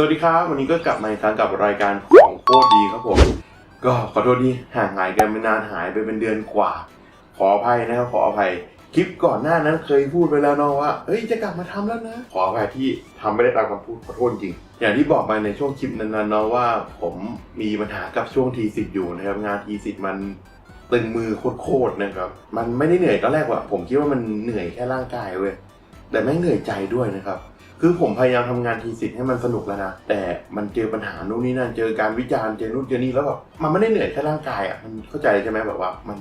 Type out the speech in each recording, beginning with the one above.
สวัสดีครับ วันนี้ก็กลับมาอีกครั้งกับรายการของโคตรดีครับผม ก็ขอโทษที่ห่างหายกันไปนานหายไปเป็นเดือนกว่า ขออภัยนะครับขออภัยคลิปก่อนหน้านั้นเคยพูดไปแล้วเนาะว่าเฮ้ยจะกลับมาทำแล้วนะ ขออภัยที่ทำไม่ได้ตามคำพูดขอโทษจริง อย่างที่บอกไปในช่วงคลิปนั้นๆเนาะว่า ผมมีปัญหากับช่วงทีสิทธิ์อยู่นะครับงานทีสิทธิ์มันตึงมือโคตรๆนะครับ มันไม่ได้เหนื่อยตอนแรกว่ะผมคิดว่ามันเหนื่อยแค่ร่างกายเว้ยแต่ไม่เหนื่อยใจด้วยนะครับ คือผมพยายามทำงานทีสิทธิ์ให้มันสนุกแล้วนะ แต่มันเจอปัญหานู่นนี่นั่น เจอการวิจารณ์ เจอนู่นเจอนี่แล้วแบบมันไม่ได้เหนื่อยแค่ร่างกายอะ มันเข้าใจใช่ไหมแบบว่ามัน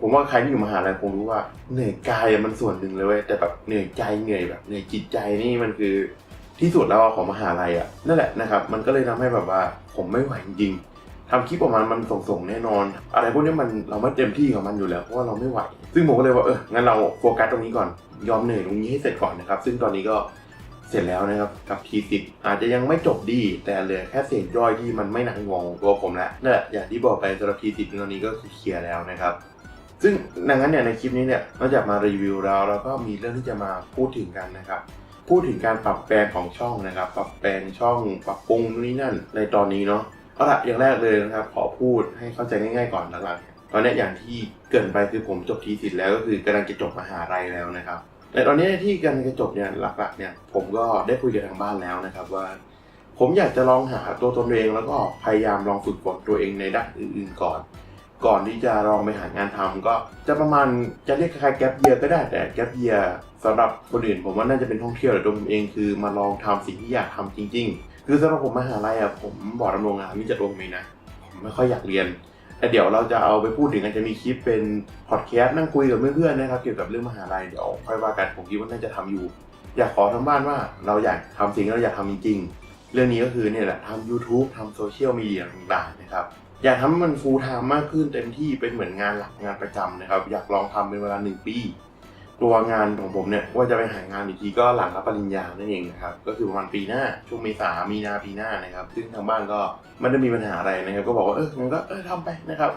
ผมว่าใครที่อยู่มหาลัยคงรู้ว่าเหนื่อยกายมันส่วนหนึ่งเลยเว้ยแต่แบบเหนื่อยใจเหนื่อยแบบเหนื่อยจิตใจนี่มันคือที่สุดแล้วของมหาลัยอะนั่นแหละนะครับ มันก็เลยทำให้แบบว่าผมไม่ไหวจริงทำคลิปออกมามันส่งๆแน่นอน อะไรพวกนี้มันเราไม่เต็มที่กับมันอยู่แล้วเพราะว่าเราไม่ไหว ซึ่งผมก็เลยว่าเอองั้นเราโฟกัสตรงนี้ก่อนยอมเหนื่อยตรงนี้ให้เสร็จก่อนนะครับ ซึ่งตอนนี้ก็ เสร็จแล้วนะครับกับทีสิบอาจจะยังไม่จบดี แต่เหลือแค่เศษย่อยที่มันไม่หนักงงตัวผมแล้วนั่นแหละอย่างที่บอกไปสำหรับทีสิบตอนนี้ก็คือเคลียร์แล้วนะครับซึ่งดังนั้นเนี่ยในคลิปนี้เนี่ยนอกจากมารีวิวแล้วเราก็มีเรื่องที่จะมาพูดถึงกันนะครับ พูดถึงการปรับแปลงของช่องนะครับ ปรับแปลงช่องปรับปรุงนู่นนี่นั่น ในตอนนี้เนาะเอาละอย่างแรกเลยนะครับ ขอพูดให้เข้าใจง่าย ๆ ก่อนหลักๆตอนนี้อย่างที่เกินไปคือผมจบทีสิทธ์แล้วก็คือกำลังจะจบมหาลัยแล้วนะครับ แต่ตอนนี้ที่กำลังจะจบเนี่ยหลักๆเนี่ยผมก็ได้คุยกับทางบ้านแล้วนะครับว่า ผมอยากจะลองหาตัวตนตัวเองแล้วก็พยายามลองฝึกฝนตัวเองในด้านอื่นๆก่อน ก่อนที่จะลองไปหางานทำก็จะประมาณจะเรียกคล้ายๆแกลบเยียก็ได้แต่แกลบเยียสำหรับคนอื่นผมว่าน่าจะเป็นท่องเที่ยวแต่ตัวผมเองคือมาลองทำสิ่งที่อยากทำจริง ๆ คือสำหรับผมมหาลัยอะผมบอกดำรงงานนี่จะตรงไหมนะผมไม่ค่อยอยากเรียน แต่เดี๋ยวเราจะเอาไปพูดถึงอาจจะมีคลิปเป็นพอดแคสต์นั่งคุยกับเพื่อนๆนะครับ เกี่ยวกับเรื่องมหาลัยเดี๋ยวค่อยว่ากันผมคิดว่าน่าจะทำอยู่ อยากขอทางบ้านว่าเราอยากทำสิ่งที่เราอยากทำจริงๆเรื่องนี้ก็คือเนี่ยแหละทำ YouTube ทำโซเชียลมีเดียต่างๆนะครับอยากทำมันฟูลไทม์มากขึ้นเต็มที่เป็นเหมือนงานหลักงานประจำนะครับ อยากลองทำเป็นเวลาหนึ่งปี ตัวงานของผมเนี่ยว่าจะไปหางานอีกทีก็หลังรับปริญญานั่นเองนะครับก็คือประมาณปีหน้าช่วงเมษามีนาปีหน้านะครับ ซึ่งทางบ้านก็ไม่ได้มีปัญหาอะไรนะครับ ก็บอกว่าเออมันก็เออทำไปนะครับ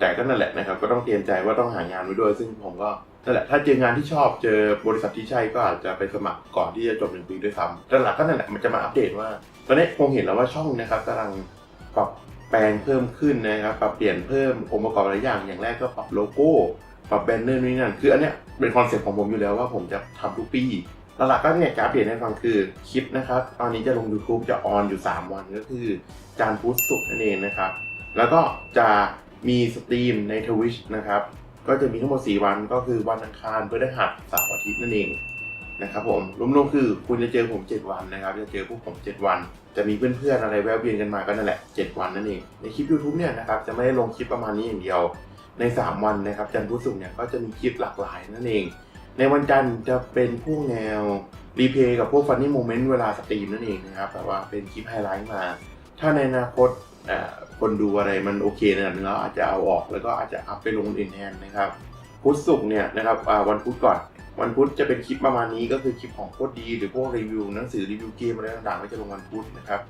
แต่ก็นั่นแหละนะครับ ก็ต้องเตรียมใจว่าต้องหางานไว้ด้วย ซึ่งผมก็นั่นแหละถ้าเจองานที่ชอบเจอบริษัทที่ใช่ก็อาจจะไปสมัครก่อนที่จะจบหนึ่งปีด้วยซ้ำแต่หลักก็นั่นแหละมันจะมาอัปเดตว่า ตอนนี้คงเห็นแล้วว่าช่องนะครับกำลังปรับแปลงเพิ่มขึ้นนะครับปรับเปลี่ยนเพิ่มองค์ประกอบหลายอย่างอย่างแรกก็ปรับโลโก้ปรับแบนเนอร์นี่นั่นคืออันเนี้ย เป็นคอนเซ็ปต์ของผมอยู่แล้วว่าผมจะทำทุกปีหลักๆก็เนี่ยจะอัปเดตให้ฟังคือคลิปนะครับ ตอนนี้จะลง YouTube จะออนอยู่ 3 วันก็คือจานทร์พุธศุกร์นั่นเองนะครับ แล้วก็จะมีสตรีมใน Twitch นะครับ ก็จะมีทั้งหมด 4 วันก็คือวันอังคารพฤหัสเสาร์อาทิตย์นั่นเองนะครับผมรวมๆคือคุณจะเจอผม 7 วันนะครับ จะเจอพวกผม 7 วัน จะมีเพื่อนๆอะไรแวะเวียนกันมาก็นั่นแหละ 7 วันนั่นเอง ในคลิป YouTube เนี่ยนะครับจะไม่ได้ลงคลิปประมาณนี้อย่างเดียว ใน 3 วันนะครับจันทร์พุธศุกร์เนี่ยก็จะมีคลิปหลากหลายนั่นเอง ในวันจันทร์จะเป็นพวกแนวรีเพย์กับพวกฟันนี่โมเมนต์เวลาสตรีมนั่นเองนะครับแบบว่าเป็นคลิปไฮไลท์มา ถ้าในอนาคตคนดูอะไรมันโอเคระดับนึงแล้วอาจจะเอาออกแล้วก็อาจจะอัพไปลงอื่นแทนนะครับพุธศุกร์เนี่ยนะครับวันพุธก่อนวันพุธจะเป็นคลิปประมาณนี้ก็คือคลิปของโคตรดี หรือพวกรีวิวหนังสือรีวิวเกมอะไรต่างๆก็จะลงวันพุธนะครับ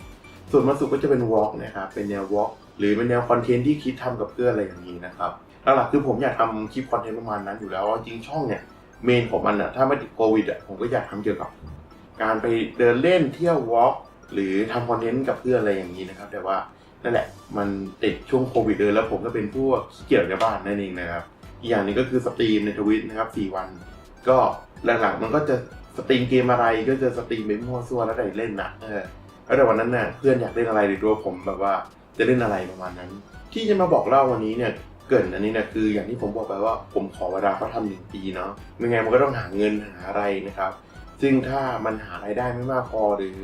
ส่วนวันศุกร์ก็จะเป็นวอล์กนะครับเป็นแนววอล์กหรือเป็นแนวคอนเทนต์ที่คิดทำกับเพื่อนอะไรอย่างนี้นะครับ หลักๆคือผมอยากทำคลิปคอนเทนต์ประมาณนั้นอยู่แล้วจริงช่องเนี่ยเมนของมันอะถ้าไม่ติดโควิดอะผมก็อยากทำเกี่ยวกับ การไปเดินเล่นเที่ยววอล์กหรือทำคอนเทนต์กับเพื่อนอะไรอย่างนี้นะครับ แต่ว่านั่นแหละมันติดช่วงโควิดเลยแล้วผมก็เป็นพวกเกี่ยจกับบ้านนั่นเองนะครับอีกอย่างนึงก็คือสตรีมในทวิตนะครับ4วัน ก็หลักๆมันก็จะสตรีมเกมอะไรก็จะสตรีมไปมั่วซั่วแล้วได้เล่นนะเออแล้วแต่วันนั้นน่ะเพื่อนอยากเล่นอะไรหรือตัวผมแบบว่าจะเล่นอะไรประมาณนั้น ที่จะมาบอกเล่าวันนี้เนี่ย เกรินอันนี้นี่ยคืออย่างที่ผมบอกไปว่าผมขอเวลาเขาทำหนึ่งปีเนาะไม่งั้นมันก็ต้องหาเงินหาอะไรนะครับ ซึ่งถ้ามันหารายได้ไม่มากพอหรือ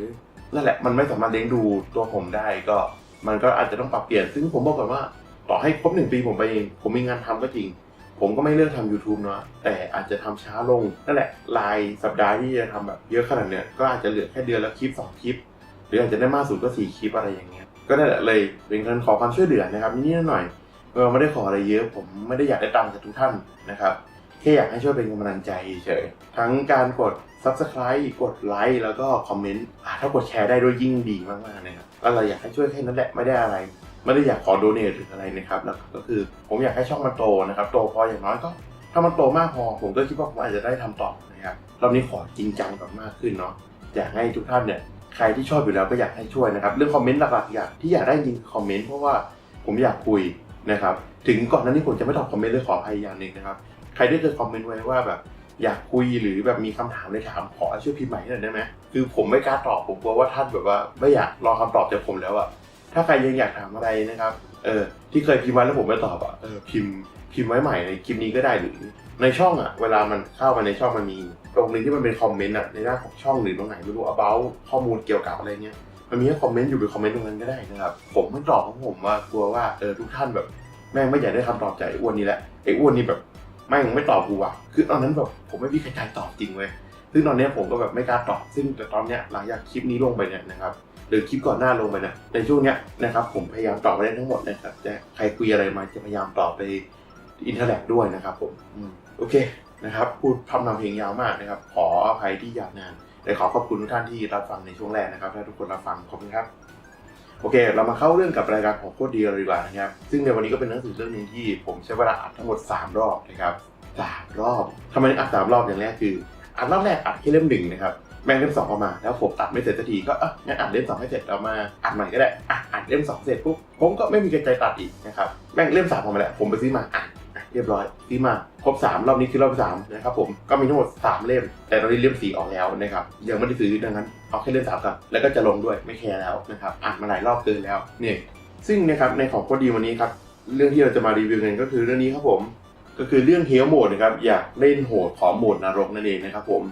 นั่นแหละมันไม่สามารถเลี้ยงดูตัวผมได้ก็ มันก็อาจจะต้องปรับเปลี่ยน ซึ่งผมบอกก่อนว่าต่อให้ครบหนึ่งปีผมไปเองผมมีงานทำก็จริง ผมก็ไม่เลือกทำ YouTube เนาะแต่อาจจะทำช้าลงนั่นแหละรายสัปดาห์ที่จะทำแบบเยอะขนาดเนี้ยก็อาจจะเหลือแค่เดือนละคลิปสองคลิป หรืออาจจะได้มากสุดก็สี่คลิปอะไรอย่างเงี้ยก็นั่นแหละเลยเป็นการขอความช่วยเหลือนะครับนิดหน่อย เออไม่ได้ขออะไรเยอะ ผมไม่ได้อยากได้ตังค์จากทุกท่านนะครับแค่อยากให้ช่วยเป็นกำลังใจเฉยทั้งการกด Subscribe กดไลค์แล้วก็คอมเมนต์ถ้ากดแชร์ได้ด้วยยิ่งดีมากๆนะครับเราอยากให้ช่วยแค่นั้นแหละไม่ได้อะไร ไม่ได้อยากขอโดเนทหรืออะไรนะครับแล้วก็คือผมอยากให้ช่องมันโตนะครับโตพออย่างน้อยก็ถ้ามันโตมากพอผมก็คิดว่าผมอาจจะได้ทำต่อนะครับรอบนี้ขอจริงจังแบบมากขึ้นเนาะอยากให้ทุกท่านเนี่ยใครที่ชอบอยู่แล้วก็อยากให้ช่วยนะครับเรื่องคอมเมนต์หลักๆอยากที่อยากได้จริงคอมเมนต์เพราะว่าผมอยากคุย นะครับ ถึงก่อนหน้านี้ผมจะไม่ตอบคอมเมนต์เลยขออภัยอย่างหนึ่งนะครับ ใครได้เคยคอมเมนต์ไว้ว่าแบบอยากคุยหรือแบบมีคำถามเลยถามขอช่วยพิมพ์ใหม่หน่อยได้ไหมคือผมไม่กล้าตอบผมกลัวว่าท่านแบบว่าไม่อยากรอคำตอบจากผมแล้วอะถ้าใครยังอยากถามอะไรนะครับเออที่เคยพิมพ์ไว้แล้วผมไม่ตอบอะเออพิมพ์พิมพ์ไว้ใหม่ในคลิปนี้ก็ได้หรือในช่องอะเวลามันเข้ามาในช่องมันมี ตรงนึงที่มันเป็นคอมเมนต์อะในหน้าของช่องหรือตรงไหนไม่รู้ about ข้อมูลเกี่ยวกับอะไรเงี้ย มันมีให้คอมเมนต์อยู่ไปคอมเมนต์ตรงนั้นก็ได้นะครับ ผมไม่ตอบของผมว่ากลัวว่าเออทุกท่านแบบแม่งไม่อยากได้คำตอบจากไอ้อ้วนนี่แหละไอ้อ้วนนี่แบบแม่งไม่ตอบกูอะคือตอนนั้นแบบผมไม่มีใครใจตอบจริงเว้ยซึ่งตอนนี้ผมก็แบบไม่กล้าตอบซึ่งแต่ตอนเนี้ยหลังจากคลิปนี้ลงไปเนี่ยนะครับหรือคลิปก่อนหน้าลงไปเนี่ยในช่วงเนี้ยนะครับผมพยายามตอบไปได้ทั้งหมดนะครับแต่ใครคุยอะไรมาจะพยายามตอบไปอินเทอร์แลกด้วยนะครับผมอืมโอเคนะครับพูดพร่ำนำเพลงยาวมากนะครับ ขออภัยที่ยาวนาน แต่ขอขอบคุณทุกท่านที่รับฟังในช่วงแรกนะครับ ถ้าทุกคนรับฟังขอบคุณครับ โอเค เรามาเข้าเรื่องกับรายการของโคตรดีเลยดีกว่านะครับ ซึ่งในวันนี้ก็เป็นหนังสือเรื่องหนึงที่ผมใช้เวลาอัดทั้งหมด 3 รอบนะครับสามรอบทำไมอัดสามรอบอย่างแรกคืออัดรอบแรกอัดแค่เล่มหนึ่งนะครับแม่งเล่มสองออกมาแล้วผมตัดไม่เสร็จสักทีก็เอะงั้นอัดเล่มสองให้เสร็จเรามาอัดใหม่ก็ได้อะอัดเล่มสองเสร็จปุ๊บผมก็ไม่มีกระใจตัดอีกนะครับแม่งเล่มสามออกมาแล้วผมไปซื้อมาอะอะ เรียบร้อยซื้อมาครบสามรอบนี้คือรอบสามนะครับผมก็มีทั้งหมดสามเล่ม แต่ตอนนี้เล่มสีออกแล้วนะครับยังไม่ได้ซื้อดังนั้นเอาแค่เล่มสามก่อนแล้วก็จะลงด้วยไม่แคร์แล้วนะครับอ่านมาหลายรอบเกินแล้วเนี่ยซึ่งนะครับในของโคดีวันนี้ครับเรื่องที่เราจะมารีวิวกันก็คือเรื่องนี้ครับผมก็คือเรื่องเฮลโหมดนะครับอยากเล่นโหดขอโหมดนรกนั่นเองนะครับผม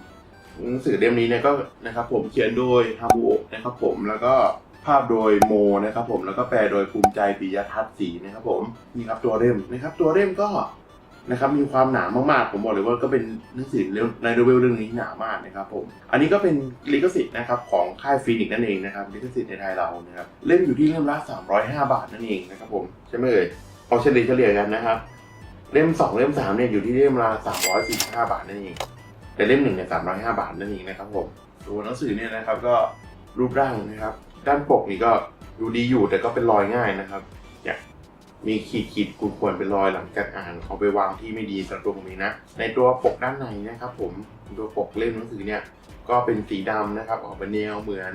หนังสือเล่มนี้เนี่ยก็นะครับผมเขียนโดยฮาบุโอนะครับผมแล้วก็ ภาพโดยโมนะครับผมแล้วก็แปลโดยภูมิใจปิยทัศน์ศรีนะครับผมนี่ครับตัวเล่มนะครับ ตัวเล่มก็นะครับมีความหนามากๆ ผมบอกเลยว่าก็เป็นหนังสือเรื่องในโนเวลเรื่องนี้หนามากนะครับผม อันนี้ก็เป็นลิขสิทธิ์นะครับของค่ายฟีนิกซ์นั่นเองนะครับลิขสิทธิ์ในไทยเรานะครับเล่มอยู่ที่เล่มละ305 บาทนั่นเองนะครับผมใช่ไหมเอ่ยเอาเฉลี่ยเฉลี่ยกันนะครับ เล่มสองเล่มสามเนี่ยอยู่ที่เล่มละ345 บาทนั่นเองแต่เล่มหนึ่งเนี่ยสามร้อยห้าบาทนั่นเองนะครับผมตัวหนังสือเนี่ยนะครับก็รูปร่างนะครับ ด้านปกนี่ก็ดูดีอยู่แต่ก็เป็นรอยง่ายนะครับเนี่ยมีขีดขีดๆควรเป็นรอยหลังจากอ่านเอาไปวางที่ไม่ดีสำหรับตัวผมเองนะ ในตัวปกด้านในนะครับ ผมตัวปกเล่มหนังสือเนี่ยก็เป็นสีดำนะครับออกเป็นแนวเหมือน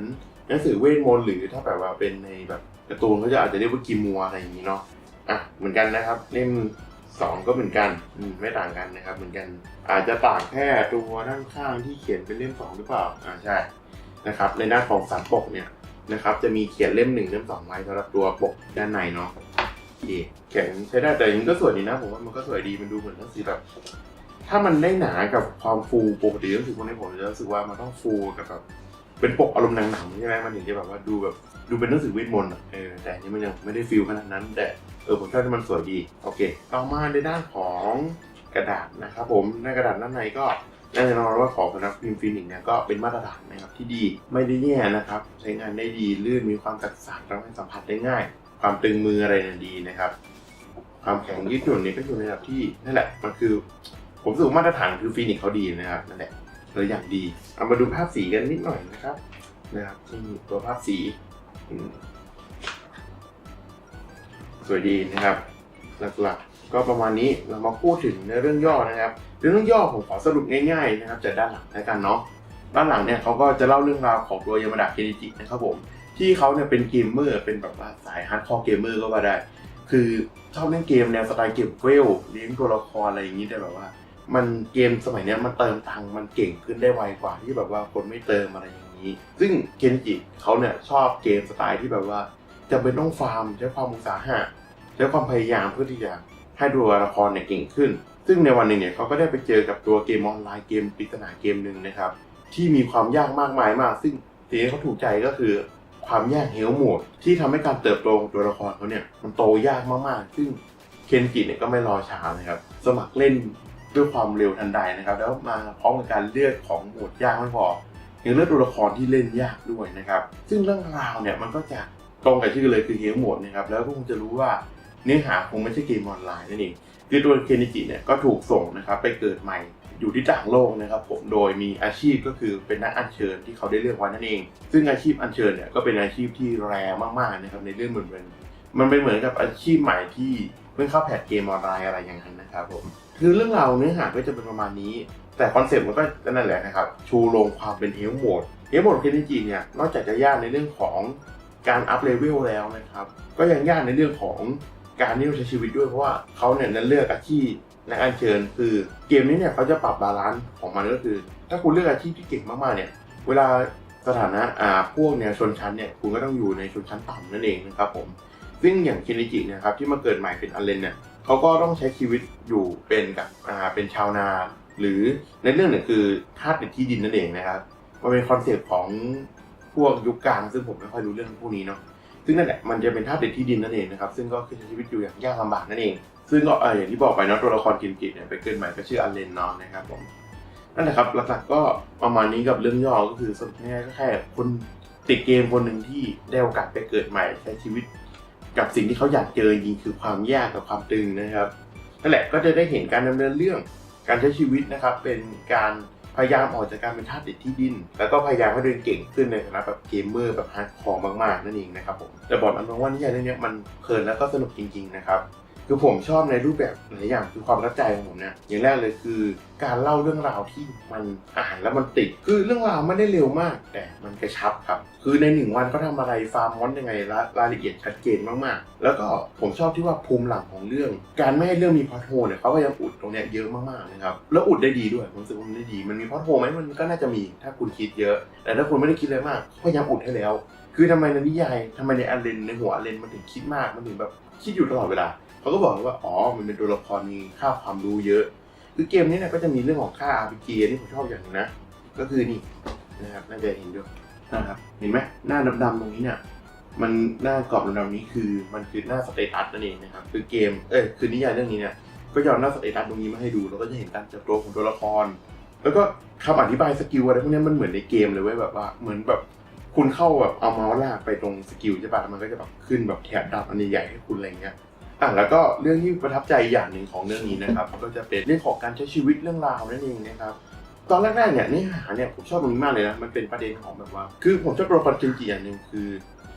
หนังสือเวทมนต์หรือถ้าแบบว่าเป็นในแบบการ์ตูนเขาจะอาจจะเรียกว่ากิมัวอะไรอย่างนี้เนาะอะเหมือนกันนะครับเล่มสองก็เหมือนกันไม่ต่างกันนะครับ เหมือนกัน อาจจะต่างแค่ตัวด้านข้างที่เขียนเป็นเล่มสองหรือเปล่าอ่าใช่นะครับ ในด้านของสามปกเนี่ย นะครับ จะมีเขียนเล่มหนึ่งเล่มสองไว้สำหรับตัวปกด้านในเนาะโอเคเขียนใช้ได้แต่ย่างก็สวยดีนะผมว่ามันก็สวยดีมันดูเหมือนหนังสือแบบถ้ามันได้หนากับความฟูปกติหนังสือพวกนี้ผมจะรู้สึกว่ามันต้องฟูกับแบบเป็นปกอารมณ์หนังๆใช่ไหมมันถึงจะแบบว่าดูแบบดูเป็นหนังสือเวทมนต์อะเออแต่อันนี้มันยังไม่ได้ฟิลขนาดนั้นแต่เออผมชอบที่มันสวยดีโอเค ต่อมาในด้านของกระดาษนะครับผมในกระดาษด้านในก็ แน่นอนว่าของสำนักพิมพ์ฟินิกส์เนี่ยก็เป็นมาตรฐานนะครับที่ดีไม่ได้แย่นะครับ ใช้งานได้ดีลื่นมีความกัดสานทำให้สัมผัสได้ง่าย ความตึงมืออะไรเนี่ยดีนะครับ ความแข็งยืดหยุ่นเนี่ยก็อยู่ในระดับที่นั่นแหละมันคือ ผมรู้สึกว่ามาตรฐานคือฟินิกส์เขาดีนะครับนั่นแหละเลยอย่างดี เอามาดูภาพสีกันนิดหน่อยนะครับนะครับที่ตัวภาพสี สวยดีนะครับหลักๆ ก็ประมาณนี้เรามาพูดถึงในเรื่องย่อนะครับเรื่องย่อผมขอสรุปง่ายๆนะครับจากด้านหลังแล้วกันเนาะด้านหลังเนี่ยเขาก็จะเล่าเรื่องราวของตัวยามาดะเคนิจินะครับผมที่เขาเนี่ยเป็นเกมเมอร์เป็นแบบว่าสายฮาร์ดคอร์เกมเมอร์ก็ว่าได้ คือชอบเล่นเกมแนวสไตล์เก็บเวลเลี้ยงตัวละครอะไรอย่างนี้แต่แบบว่า มันเกมสมัยนี้มันเติมตังค์มันเก่งขึ้นได้ไวกว่าที่แบบว่าคนไม่เติมอะไรอย่างนี้ ซึ่งเคนจิเขาเนี่ยชอบเกมสไตล์ที่แบบว่าจะเป็นต้องฟาร์มใช้ความอุตสาหะใช้ความพยายามเพื่อที่จะ ให้ตัวละครเนี่ยเก่งขึ้น ซึ่งในวันหนึ่งเนี่ยเขาก็ได้ไปเจอกับตัวเกมออนไลน์เกมปริศนาเกมหนึ่งนะครับ ที่มีความยากมากมายมาก ซึ่งสิ่งที่เขาถูกใจก็คือความยากเฮลโหมด ที่ทำให้การเติบโตของตัวละครเขาเนี่ยมันโตยากมากๆ ซึ่งเคนจิเนี่ยก็ไม่รอช้านะครับ สมัครเล่นด้วยความเร็วทันใดนะครับ แล้วมาพร้อมกับการเลือกของโหมดยากไม่พอยังเลือกตัวละครที่เล่นยากด้วยนะครับ ซึ่งเรื่องราวเนี่ยมันก็จะตรงกับชื่อเลยคือเฮลโหมดนะครับแล้วก็คงจะรู้ว่า เนื้อหาคงไม่ใช่เกมออนไลน์นั่นเองคือตัวเคนนิจิเนี่ยก็ถูกส่งนะครับไปเกิดใหม่อยู่ที่ต่างโลกนะครับผมโดยมีอาชีพก็คือเป็นนักอัญเชิญที่เขาได้เลือกไว้นั่นเอง ซึ่งอาชีพอัญเชิญเนี่ยก็เป็นอาชีพที่แรมากๆนะครับในเรื่องเหมือนเป็นมันเป็นเหมือนกับอาชีพใหม่ที่เพิ่งเข้าแพทเกมออนไลน์อะไรอย่างนั้นนะครับผมคือเรื่องราวเนื้อหาก็จะเป็นประมาณนี้ แต่คอนเซ็ปต์มันก็นั่นแหละนะครับชูโรงความเป็นเฮลโหมดเกมโหมดเคนจิเนี่ยนอกจากจะยากในเรื่องของการอัพเลเวลแล้วนะครับก็ยังยากในเรื่องของ การที่เราใช้ชีวิตด้วยเพราะว่าเขาเนี่ยนั้นเลือกอาชีพนักอัญเชิญ คือเกมนี้เนี่ยเขาจะปรับบาลานซ์ของมันก็คือ ถ้าคุณเลือกอาชีพที่เก่งมากๆเนี่ยเวลาสถานะอ่าพวกเนี่ยชนชั้นเนี่ยคุณก็ต้องอยู่ในชนชั้นต่ำนั่นเองนะครับผมซึ่งอย่างเคนิจินี่ยครับที่มาเกิดใหม่เป็นอันเลนเนี่ยเขาก็ต้องใช้ชีวิตอยู่เป็นกับอ่าเป็นชาวนา หรือในเรื่องเนี่ยคือทาสในที่ดินนั่นเองนะครับมันเป็นคอนเซปต์ของพวกยุคกลางซึ่งผมไม่ค่อยรู้เรื่องพวกนี้เนาะ ซึ่งนั่นแหละมันจะเป็นทาสในที่ดินนั่นเองนะครับ ซึ่งก็คือใช้ชีวิตอยู่อย่างยากลำบากนั่นเอง ซึ่งก็เอออย่างที่บอกไปเนาะตัวละครเคนจิเนี่ยไปเกิดใหม่ก็ชื่ออันเลนเนาะนะครับผมนั่นแหละครับหลักๆก็ประมาณนี้กับเรื่องย่อก็คือสรุปง่ายก็แค่คนติดเกมคนหนึ่งที่ได้โอกาสไปเกิดใหม่ใช้ชีวิต กับสิ่งที่เขาอยากเจอจริงคือความยากกับความตึงนะครับนั่นแหละก็จะได้เห็นการดำเนินเรื่องการใช้ชีวิตนะครับเป็นการ พยายามออกจากการเป็นทาสติดที่ดิน แล้วก็พยายามให้ตัวเองเก่งขึ้นในฐานะแบบเกมเมอร์แบบฮาร์ดคอร์มากๆ นั่นเองนะครับผมแต่บอกตรงๆว่านิยายเรื่องเนี้ยมันเพลินแล้วก็สนุกจริงๆนะครับ คือผมชอบในรูปแบบหลายอย่างคือความรับใจของผมเนี่ยอย่างแรกเลยคือการเล่าเรื่องราวที่มันอ่านแล้วมันติด คือเรื่องราวไม่ได้เร็วมาก แต่มันกระชับครับ คือในหนึ่งวันเขาทำอะไรฟาร์มมอนยังไงรารายละเอียดชัดเจนมากๆ แล้วก็ผมชอบที่ว่าภูมิหลังของเรื่อง การไม่ให้เรื่องมีพอโฮเนี่ยเขาพยายามอุดตรงเนี้ยเยอะมากๆนะครับแล้วอุดได้ดีด้วยผมรู้สึกว่ามันได้ดี มันมีพอโฮไหมมันก็น่าจะมีถ้าคุณคิดเยอะ แต่ถ้าคุณไม่ได้คิดเลยมากพยายามอุดให้แล้ว คือทำไมในนิยายทำไมในอันเลนในหัวอันเลนมันถึงคิดมากมันถึงแบบคิดอยู่ตลอดเวลา เขาก็บอกเลยว่าอ๋อมันเป็นตัวละครมีค่าความรู้เยอะ คือเกมนี้เนี่ยก็จะมีเรื่องของค่า RPG นี่ผมชอบอย่างนึงนะ ก็คือนี่นะครับน่าจะเห็นด้วยนะครับเห็นไหมหน้าดำๆตรงนี้เนี่ยมันหน้ากรอบดำๆนี้คือมันคือหน้าสเตตัสนั่นเองนะครับคือเกมเอ้ยคือนิยายเรื่องนี้เนี่ยก็จะเอาหน้าสเตตัสตรงนี้มาให้ดูแล้วก็จะเห็นการเติบโตของตัวละคร แล้วก็คำอธิบายสกิลอะไรพวกนี้มันเหมือนในเกมเลยเว้ยแบบว่าเหมือนแบบคุณเข้าแบบเอาเมาส์ลากไปตรงสกิลใช่ป่ะมันก็จะแบบขึ้นแบบแถบดำอันใหญ่ให้คุณอะไรเงี้ย อะแล้วก็เรื่องที่ประทับใจอย่างหนึ่งของเรื่องนี้นะครับ ก็จะเป็นเรื่องของการใช้ชีวิตเรื่องราวนั่นเองนะครับตอนแรกๆเนี่ยเนื้อหาเนี่ยผมชอบตรงนี้มากเลยนะมันเป็นประเด็นของแบบว่า คือผมชอบตัวละครเคนจิอย่างหนึ่งคือ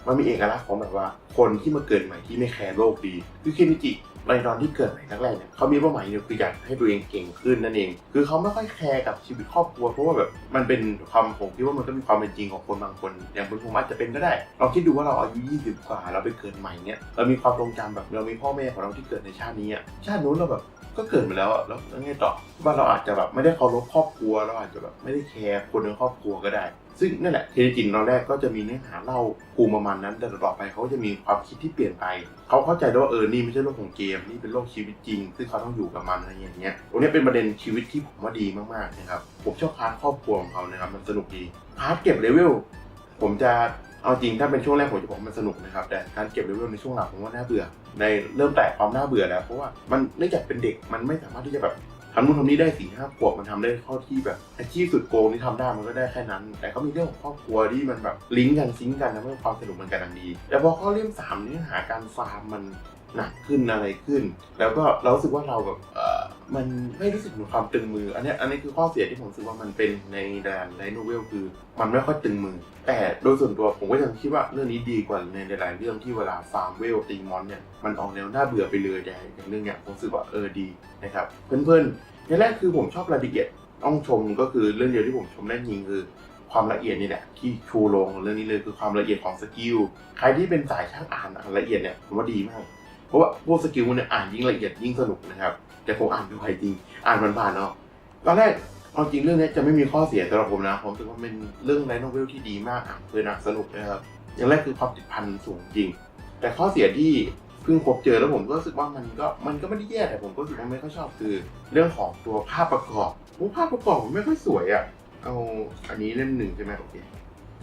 มันมีเอกลักษณ์ของแบบว่า คนที่มาเกิดใหม่ที่ไม่แคร์โลกดี คือเคนจิในตอนที่เกิดใหม่แรกเนี่ยเขามีเป้าหมายเดียคืออยากให้ตัวเองเก่งขึ้นนั่นเอง คือเขาไม่ค่อยแคร์กับชีวิตครอบครัวเพราะว่าแบบมันเป็นความผมคิดว่ามันก็มีความเป็นจริงของคนบางคน อย่างเป็นผมอาจจะเป็นก็ได้เราคิดดูว่าเราอายุ20กว่าเราไปเกิดใหม่เนี่ยเรามีความทรงจำแบบเรามีพ่อแม่ของเราที่เกิดในชาตินี้ชาตินู้นเราแบบก็เกิดมาแล้วแล้วแล้วไงต่อว่าเราอาจจะแบบไม่ได้เคารพครอบครัวเราอาจจะแบบไม่ได้แคร์คนในครอบครัวก็ได้ ซึ่งนั่นแหละเทนจินตอนแรกก็จะมีเนื้อหาเล่าปูมประมาณนั้น แต่ต่อไปเขาจะมีความคิดที่เปลี่ยนไป เขาเข้าใจได้ว่าเออ นี่ไม่ใช่โลกของเกม นี่เป็นโลกชีวิตจริง ซึ่งเขาต้องอยู่กับมันอะไรอย่างเงี้ยตรงนี้เป็นประเด็นชีวิตที่ผมว่าดีมากๆนะครับ ผมชอบพาร์ทครอบครัวของเขานะครับ มันสนุกดี พาร์ทเก็บเลเวล ผมจะเอาจริงถ้าเป็นช่วงแรกผมจะบอกมันสนุกนะครับ แต่การเก็บเลเวลในช่วงหลังผมว่าน่าเบื่อ ในเริ่มแตะความน่าเบื่อแล้ว เพราะว่ามันเนื่องจากเป็นเด็กมันไม่สามารถที่จะแบบ ทำนู่นทำนี่ได้สี่ห้าขวบมันทำได้ข้อที่แบบอาชีพสุดโกงที่ทำได้มันก็ได้แค่นั้น แต่เขามีเรื่องของครอบครัวที่มันแบบลิงก์กันซิงก์กันทำให้ความสนุกมันกำลังดี แต่พอเข้าเรื่องสามเนื้อหาการฟาร์มมัน หนักขึ้นอะไรขึ้น แล้วก็เรารู้สึกว่าเราแบบเออมันไม่รู้สึกถึงความตึงมือ อันนี้อันนี้คือข้อเสียที่ผมรู้สึกว่ามันเป็นในแดนไลโนเวลคือ มันไม่ค่อยตึงมือ แต่โดยส่วนตัวผมก็ยังคิดว่าเรื่องนี้ดีกว่าในหลายๆเรื่องที่เวลาฟาร์มเวลตีมอนเนี่ยมันออกแนวน่าเบื่อไปเลยแต่อย่างเรื่องเนี้ยผมรู้สึกว่าเออดีนะครับเพื่อนๆอย่างแรกคือผมชอบรายละเอียดต้องชมก็คือเรื่องเดียวที่ผมชมได้จริงคือความละเอียดนี่แหละที่ชูโรงเรื่องนี้เลยคือความละเอียดของสกิลใครที่เป็นสายช่างอ่านละเอียดเนี่ยผมว่าดีมาก เพราะว่าพวกสกิลเนี่ยอ่านยิ่งละเอียดยิ่งสนุกนะครับ แต่ผมอ่านไม่ไหวจริง อ่านผ่านๆเนาะตอนแรกเอาจริงเรื่องนี้จะไม่มีข้อเสียสำหรับผมนะ ผมรู้สึกว่าเป็นเรื่องไลท์โนเวลที่ดีมากอ่านเพลินสนุกนะครับ อย่างแรกคือความติดพันสูงจริง แต่ข้อเสียที่เพิ่งพบเจอแล้วผมก็รู้สึกว่ามันก็มันก็ไม่ได้แย่แต่ผมก็รู้สึกว่าไม่ค่อยชอบคือ เรื่องของตัวภาพประกอบโอ้ภาพประกอบมันไม่ค่อยสวยอะ่ะ เอาอันนี้เล่มหนึ่งใช่ไหมโอเค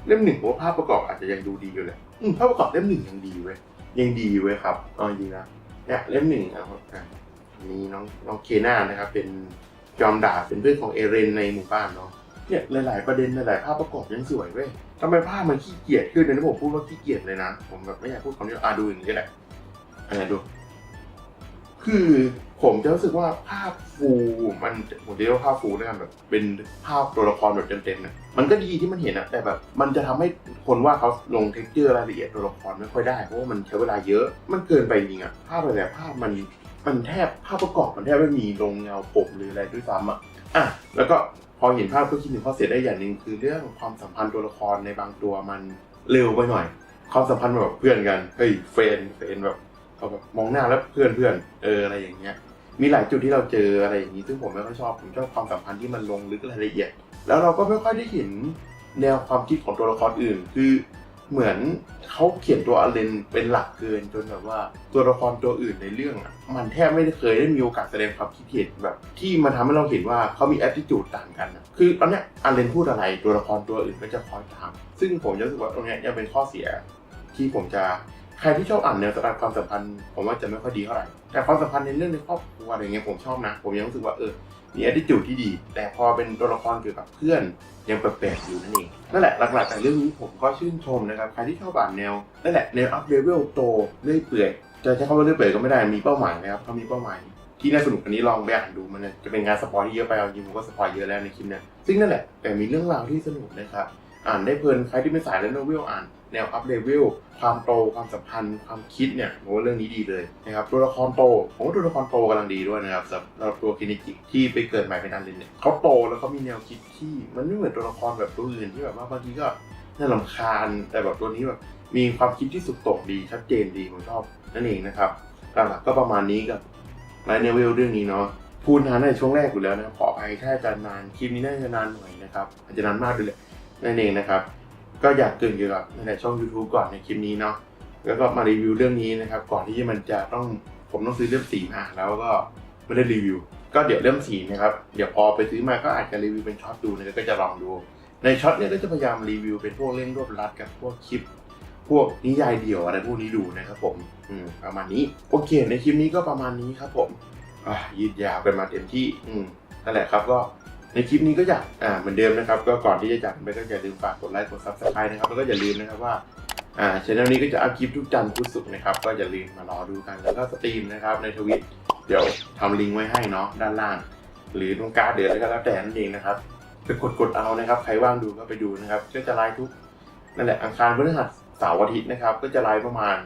เล่มหนึ่งผมว่าภาพประกอบอาจจะยังดูดีอยู่เลยภาพประกอบเล่มหนึ่งยังดีเว้ย ยังดีเว้ยครับเอาจริงนะเนี่ยเล่มหนึ่งนะครับอะอันนี้น้องน้องเคน่านะครับ เป็นจอมดาบเป็นเพื่อนของเอเรนในหมู่บ้านเนาะเนี่ยหลาย ๆ ประเด็นหลายๆภาพประกอบยังสวยเว้ยทำไมภาพมันขี้เกียจขึ้นนะผมพูดว่าขี้เกียจเลยนะ ผมแบบไม่อยากพูดคำนี้อะดูอย่างนี้แหละอันนี้ดู คือ ผมจะรู้สึกว่าภาพฟูมันผมจะเรียกว่าภาพฟูนะครับแบบเป็นภาพตัวละครแบบเต็มๆเนี่ยมันก็ดีที่มันเห็นนะแต่แบบมันจะทำให้คนว่าเขาลงเท็กเจอร์รายละเอียดตัวละครไม่ค่อยได้เพราะว่ามันใช้เวลาเยอะมันเกินไปจริงอะภาพอะไรภาพมันมันแทบภาพประกอบมันแทบไม่มีลงเงาผมหรืออะไรด้วยซ้ำอะอะแล้วก็พออเห็นภาพก็คิดถึงข้อเสียได้อย่างหนึ่งคือเรื่องความสัมพันธ์ตัวละครในบางตัวมันเร็วไปหน่อยความสัมพันธ์แบบเพื่อนกันเฮ้ยเฟรนเฟรนแบบเขาแบบมองหน้าแล้วเพื่อนเพื่อนเอออะไรอย่างเงี้ย มีหลายจุดที่เราเจออะไรอย่างนี้ซึ่งผมไม่ค่อยชอบผมชอบความสัมพันธ์ที่มันลงลึกรายละเอียด แล้วเราก็ไม่ค่อยได้เห็นแนวความคิดของตัวละครอื่น คือเหมือนเขาเขียนตัวอเลนเป็นหลักเกินจนแบบว่าตัวละครตัวอื่นในเรื่องอะมันแทบไม่ได้เคยได้มีโอกาสแสดงความคิดเห็นแบบที่มันทำให้เราเห็นว่าเขามี attitude ต่างกันนะคือตอนเนี้ยอเลนพูดอะไรตัวละครตัวอื่นก็จะคอยตามซึ่งผมจะรู้สึกว่าตรงเนี้ยยังเป็นข้อเสียที่ผมจะ ใครที่ชอบอ่านแนวสไตล์ความสัมพันธ์ผมว่าจะไม่ค่อยดีเท่าไหร่แต่ความสัมพันธ์ในเรื่องในครอบครัวอะไรเงี้ยผมชอบนะ ผมยังรู้สึกว่าเออมี attitude ที่ดี แต่พอเป็นตัวละครเกี่ยวกับเพื่อนยังแปลกๆอยู่นั่นเองนั่นแหละหลักๆแต่เรื่องนี้ผมก็ชื่นชมนะครับใครที่ชอบอ่านแนวนั่นแหละแนว up level โตเรื่อยเปื่อยจะใช้คำว่าเรื่อยเปื่อยก็ไม่ได้มีเป้าหมายนะครับเขามีเป้าหมายที่น่าสนุกอันนี้ลองไปอ่านดูมันจะเป็นงานสปอยที่เยอะไปเอาจริงผมก็สปอยเยอะแล้วในคลิปเนี้ยซึ่งนั่นแหละแต่มีเรื่องราวที่สนุกนะครับอ่านได้เพลินใครที่เป็นสายเล่นโนเวลอ่าน แนวอัพเลเวลความโตความสัมพันธ์ความคิดเนี่ยผมว่าเรื่องนี้ดีเลยนะครับตัวละครโตผมว่าตัวละครโตกำลังดีด้วยนะครับสำหรับตัวคินิจิที่ไปเกิดใหม่เป็นอันเลนเนี่ยเขาโตแล้วเขามีแนวคิดที่มันไม่เหมือนตัวละครแบบตัวอื่นที่แบบว่าบางทีก็น่าลำคาญแต่แบบตัวนี้แบบมีความคิดที่สุดโต่งดีชัดเจนดีผมชอบนั่นเองนะครับหลักๆก็ประมาณนี้กับไลน์เนเวลเรื่องนี้เนาะพูดนานในช่วงแรกอยู่แล้วนะขออภัยถ้าจะนานคลิปนี้น่าจะนานหน่อยนะครับอาจจะนานมากด้วยแหละนั่นเองนะครับ ก็อยากเกินเกี่ยวกับในช่อง YouTube ก่อนในคลิปนี้เนาะแล้วก็มารีวิวเรื่องนี้นะครับ ก่อนที่มันจะต้องผมต้องซื้อเล่มสีมาแล้วก็ไม่ได้รีวิว ก็เดี๋ยวเล่มสีนะครับเดี๋ยวพอไปซื้อมาก็อาจจะรีวิวเป็นช็อตดูนะก็จะลองดู ในช็อตเนี่ยก็จะพยายามรีวิวเป็นพวกเร่งรวบรัดกับพวกคลิป พวกนิยายเดี่ยวอะไรพวกนี้ดูนะครับผมอืมประมาณนี้โอเค ในคลิปนี้ก็ประมาณนี้ครับผมอ่ายืดยาวกันมาเต็มที่ อืมนั่นแหละครับก็ ในคลิปนี้ก็อยากอ่าเหมือนเดิมนะครับ ก็ก่อนที่จะจากไปก็อย่าลืมฝากกดไลค์กด subscribe นะครับแล้วก็อย่าลืมนะครับว่าอ่าช่องนี้ก็จะอัพคลิปทุกจันทร์พุธศุกร์นะครับก็อย่าลืมมารอดูกันแล้วก็สตรีมนะครับในทวิตเดี๋ยวทำลิงก์ไว้ให้เนาะด้านล่าง หรือตรงการ์ดเดือนแล้วก็แล้วแต่นั่นเองนะครับไปกดกดเอานะครับ ใครว่างดูก็ไปดูนะครับก็จะไลฟ์ทุกนั่นแหละอังคารพฤหัสเสาร์อาทิตย์นะครับ ก็จะไลฟ์ประมาณ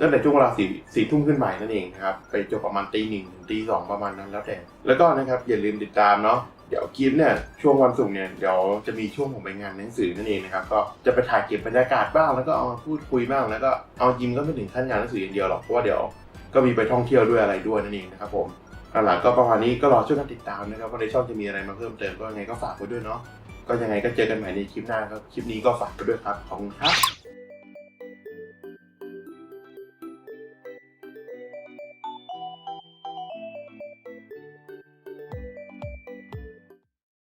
ตั้งแต่ช่วงเวลาสี่สี่ทุ่มขึ้นไปนั่นเองนะครับ ไปจบประมาณตีหนึ่งถึงตีสองประมาณนั้นแล้วแต่ แล้วก็นะครับอย่าลืมติดตามเนาะ เดี๋ยวคลิปเนี่ยช่วงวันศุกร์เนี่ยเดี๋ยวจะมีช่วงผมไปงานหนังสือนั่นเองนะครับ ก็จะไปถ่ายเก็บบรรยากาศบ้างแล้วก็เอามาพูดคุยบ้างแล้วก็เอาจริงก็ไม่ถึงขั้นงานหนังสืออย่างเดียวหรอกเพราะว่าเดี๋ยวก็มีไปท่องเที่ยวด้วยอะไรด้วยนั่นเองนะครับผมหลังก็ประมาณนี้ก็รอช่วยกันติดตามนะครับว่าในช่องจะมีอะไรมาเพิ่มเติมก็ยังไงก็ฝากไว้ด้วยเนาะก็ยังไงก็เจอกันใหม่ในคลิปหน้าครับคลิปนี้ก็ฝากไปด้วยครับขอบคุณครับ